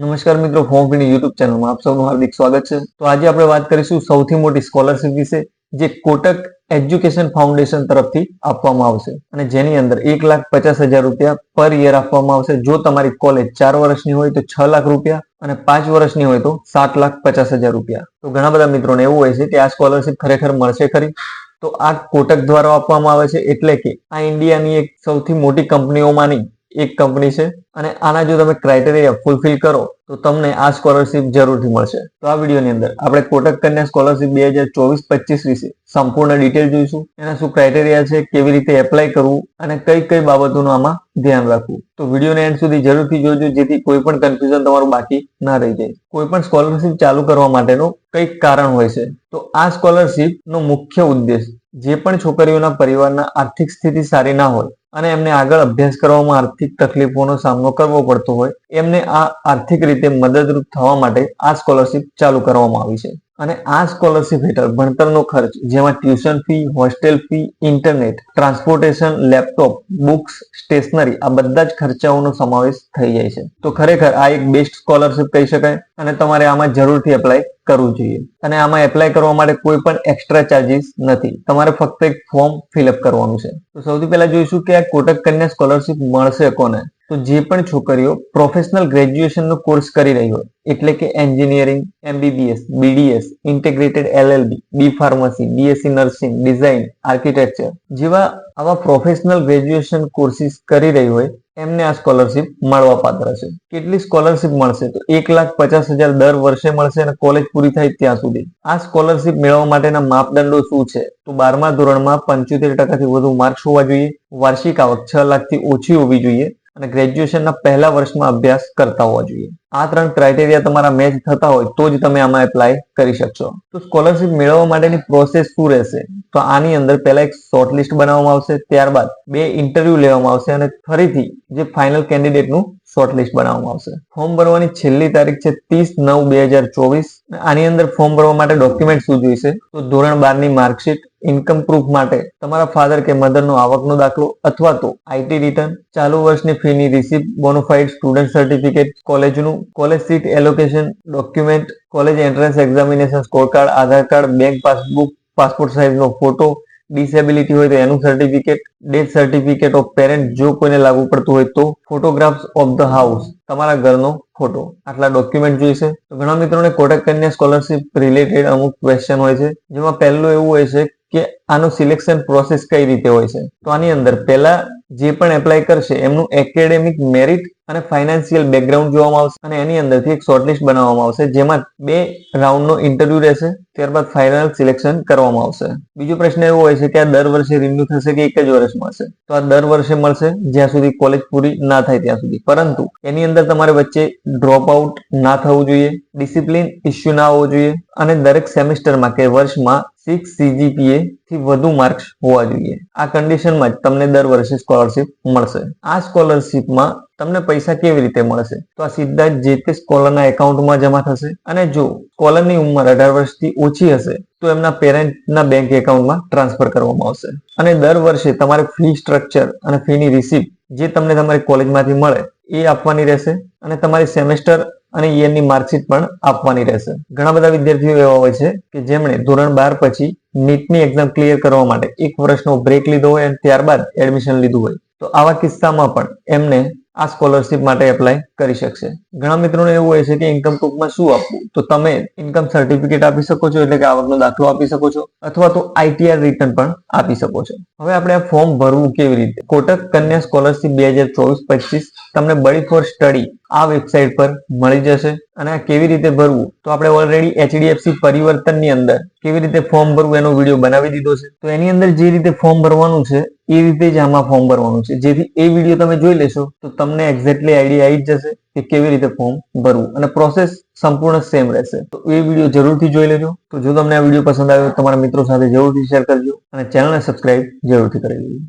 નમસ્કાર મિત્રો ફોમપીની યુટ્યુબ ચેનલમાં આપ સૌનું હાર્દિક સ્વાગત છે. તો આજે આપણે વાત કરીશું સૌથી મોટી સ્કોલરશિપ વિશે, જે કોટક એજ્યુકેશન ફાઉન્ડેશન તરફથી આપવામાં આવશે અને જેની અંદર એક લાખ પચાસ હજાર રૂપિયા પર યર આપવામાં આવશે. જો તમારી કોલેજ ચાર વર્ષની હોય તો છ લાખ રૂપિયા અને પાંચ વર્ષની હોય તો સાત લાખ પચાસ હજાર રૂપિયા. તો ઘણા બધા મિત્રોને એવું હોય છે કે આ સ્કોલરશિપ ખરેખર મળશે ખરી? તો આ કોટક દ્વારા આપવામાં આવે છે એટલે કે આ ઇન્ડિયાની એક સૌથી મોટી કંપનીઓમાંની એક કંપની છે અને આના જો તમે ક્રાઇટેરિયા ફૂલફિલ કરો, તો તમને આ સ્કોલરશિપ જરૂરથી મળશે. તો આ વિડીયોની અંદર આપણે કોટક કન્યા સ્કોલરશિપ બે હજાર ચોવીસ પચીસ વિશે સંપૂર્ણ ડિટેલ જોઈશું. એના શું ક્રાઇટેરિયા છે, કેવી રીતે એપ્લાય કરવું અને કઈ કઈ બાબતોનું આમાં ધ્યાન રાખવું. તો વિડીયોને એન્ડ સુધી જરૂરથી જોજો, જેથી કોઈ પણ કન્ફ્યુઝન તમારું બાકી ના રહી જાય. કોઈ પણ સ્કોલરશિપ ચાલુ કરવા માટેનું કંઈક કારણ હોય છે. તો આ સ્કોલરશિપનો મુખ્ય ઉદ્દેશ, જે પણ છોકરીઓના પરિવારના આર્થિક સ્થિતિ સારી ના હોય અને એમને આગળ અભ્યાસ કરવામાં આર્થિક તકલીફોનો સામનો કરવો પડતો હોય, એમને આ આર્થિક રીતે મદદરૂપ થવા માટે આ સ્કોલરશિપ ચાલુ કરવામાં આવી છે. અને આ સ્કોલરશિપ હેઠળ ભણતરનો ખર્ચ, જેમાં tuition fee, hostel fee, internet, transportation, laptop, books, stationery આ બધા જ ખર્ચાઓનો સમાવેશ થઈ જાય છે. તો ખરેખર આ એક બેસ્ટ સ્કોલરશિપ કહી શકાય અને તમારે આમાં જરૂરથી એપ્લાય કરવું જોઈએ. અને આમાં એપ્લાય કરવા માટે કોઈ પણ એક્સ્ટ્રા ચાર્જીસ નથી. તમારે ફક્ત એક ફોર્મ ફિલઅપ કરવાનું છે. તો સૌથી પહેલા જોઈશું કે આ કોટક કન્યા સ્કોલરશિપ મળશે કોને? તો જે પણ છોકરીઓ પ્રોફેશનલ ગ્રેજ્યુએશનનો કોર્સ કરી રહી હોય, એટલે કે engineering MBBS BDS integrated LLB B pharmacy BSc nursing design architecture જેવા આવા પ્રોફેશનલ ગ્રેજ્યુએશન કોર્સિસ કરી રહી હોય, એમને આ સ્કોલરશિપ મળવા પાત્ર છે. કેટલી સ્કોલરશિપ મળશે? તો એક લાખ પચાસ હજાર દર વર્ષે મળશે અને કોલેજ પૂરી થાય ત્યાં સુધી. આ સ્કોલરશિપ મેળવવા માટેના માપદંડો શું છે? તો બારમા ધોરણમાં પંચોતેર ટકાથી વધુ માર્ક્સ હોવા જોઈએ. વાર્ષિક આવક છ લાખથી ઓછી હોવી જોઈએ. અને ગ્રેજ્યુએશનના પહેલા વર્ષમાં અભ્યાસ કરતા હોવા જોઈએ. આ ત્રણ ક્રાઇટેરિયા તમારા મેચ થતા હોય તો જ તમે આમાં એપ્લાય કરી શકશો. તો સ્કોલરશિપ મેળવવા માટેની પ્રોસેસ શું રહેશે? તો આની અંદર પહેલા એક શોર્ટ લિસ્ટ બનાવવામાં આવશે, ત્યારબાદ બે ઇન્ટરવ્યુ લેવામાં આવશે અને ફરીથી જે ફાઇનલ કેન્ડિડેટનું શોર્ટ લિસ્ટ બનાવવામાં આવશે. ફોર્મ ભરવાની છેલ્લી તારીખ છે ત્રીસ નવ બે હજાર ચોવીસ. આની અંદર ફોર્મ ભરવા માટે ડોક્યુમેન્ટ શું જોઈશે? તો ધોરણ બારની માર્કશીટ ઇન્કમ પ્રૂફ માટે તમારા ફાધર કે મધરનો આવકનો દાખલો અથવા તો આઈટી રિટર્ન ચાલુ વર્ષની ફીની રિસિપ્ટ બોનોફાઇડ સ્ટુડન્ટ સર્ટિફિકેટ કોલેજનું college seat allocation document college entrance examination score card Aadhaar card bank passbook passport સાઇઝનો photo disability હોય તો એનું certificate death certificate of parent જો કોઈને લાગુ પડતું હોય તો ફોટોગ્રાફ્સ ઓફ ધ હાઉસ તમારા ઘરનો ફોટો આટલા ડોક્યુમેન્ટ જોઈશે. તો ઘણા મિત્રોને કોટક કન્યા સ્કોલરશિપ રિલેટેડ અમુક ક્વેશ્ચન હોય છે. જેમાં પહેલું એવું હોય છે કે આનું સિલેક્શન પ્રોસેસ કઈ રીતે હોય છે? તો આની અંદર પહેલા જે પણ એપ્લાય કરશે, એમનું એકેડેમિક મેરિટ અને ફાઇનાન્શિયલ બેકગ્રાઉન્ડ જોવામાં આવશે અને એની અંદરથી એક શોર્ટલિસ્ટ બનાવવામાં આવશે, જેમાં બે રાઉન્ડનો ઇન્ટરવ્યુ રહેશે, ત્યારબાદ ફાઇનલ સિલેક્શન કરવામાં આવશે. બીજો પ્રશ્ન એવો હોય છે કે આ દર વર્ષે રિન્યુ થશે કે એક જ વર્ષ મળશે? તો આ દર વર્ષે મળશે, જ્યાં સુધી કોલેજ પૂરી ના થાય ત્યાં સુધી. પરંતુ એની અંદર તમારે વચ્ચે ડ્રોપ આઉટ ના થવું જોઈએ ડિસિપ્લિન ઇસ્યુ ના હોવો જોઈએ, અને દરેક સેમેસ્ટરમાં કે વર્ષમાં સિક્સ સીજીપીએ થી વધુ માર્ક્સ હોવા જોઈએ. આ કન્ડિશનમાં જ તમને દર વર્ષે સ્કોલરશિપ મળશે. આ સ્કોલરશિપમાં તમને પૈસા કેવી રીતે મળશે? તો આ સીધા જે તે સ્કોલરના એકાઉન્ટમાં જમા થશે. અને જો સ્કોલરની ઉંમર અઢાર વર્ષથી ઓછી હશે, તો એમના પેરેન્ટના બેંક એકાઉન્ટમાં ટ્રાન્સફર કરવામાં આવશે. અને દર વર્ષે તમારે ફી સ્ટ્રક્ચર અને ફીની રિસીપ્ટ જે તમને તમારી કોલેજમાંથી મળે, એ આપવાની રહેશે. અને તમારી સેમેસ્ટર અને યરની માર્કશીટ પણ આપવાની રહેશે. ઘણા બધા વિદ્યાર્થીઓ એવા હોય છે કે જેમણે ધોરણ બાર પછી નીટની એક્ઝામ ક્લિયર કરવા માટે એક વર્ષનો બ્રેક લીધો હોય અને ત્યારબાદ એડમિશન લીધું હોય. તો આવા કિસ્સામાં પણ એમને આ સ્કોલરશિપ માટે એપ્લાય કરી શકશે. ઘણા મિત્રોને એવું હોય છે કે ઇન્કમ ટૂંકમાં શું આપવું? તો તમે ઇન્કમ સર્ટિફિકેટ આપી શકો છો, એટલે કે આવકનો દાખલો આપી શકો છો, અથવા તો આઈટીઆર રિટર્ન પણ આપી શકો છો. હવે આપણે આ ફોર્મ ભરવું કેવી રીતે? કોટક કન્યા સ્કોલરશિપ બે હજાર ચોવીસ પચીસ, તમને બડી ફોર સ્ટડી આ વેબસાઇટ પર મળી જશે અને આ કેવી રીતે ભરવું? તો આપણે ઓલરેડી એચડીએફસી પરિવર્તનની અંદર કેવી રીતે ફોર્મ ભરવું એનો વીડિયો બનાવી દીધો છે. તો એની અંદર જે રીતે ફોર્મ ભરવાનું છે, એ રીતે જ આમાં ફોર્મ ભરવાનું છે. જેથી એ વીડિયો તમે જોઈ લેશો, તો તમને એક્ઝેક્ટલી આઈડિયા આવી જ જશે કે કેવી રીતે ફોર્મ ભરવું. અને પ્રોસેસ સંપૂર્ણ સેમ રહેશે. તો એ વીડિયો જરૂરથી જોઈ લેજો. તો જો તમને આ વીડિયો પસંદ આવ્યો તમારા મિત્રો સાથે જરૂરથી શેર કરજો અને ચેનલને સબસ્ક્રાઇબ જરૂરથી કરી લેજો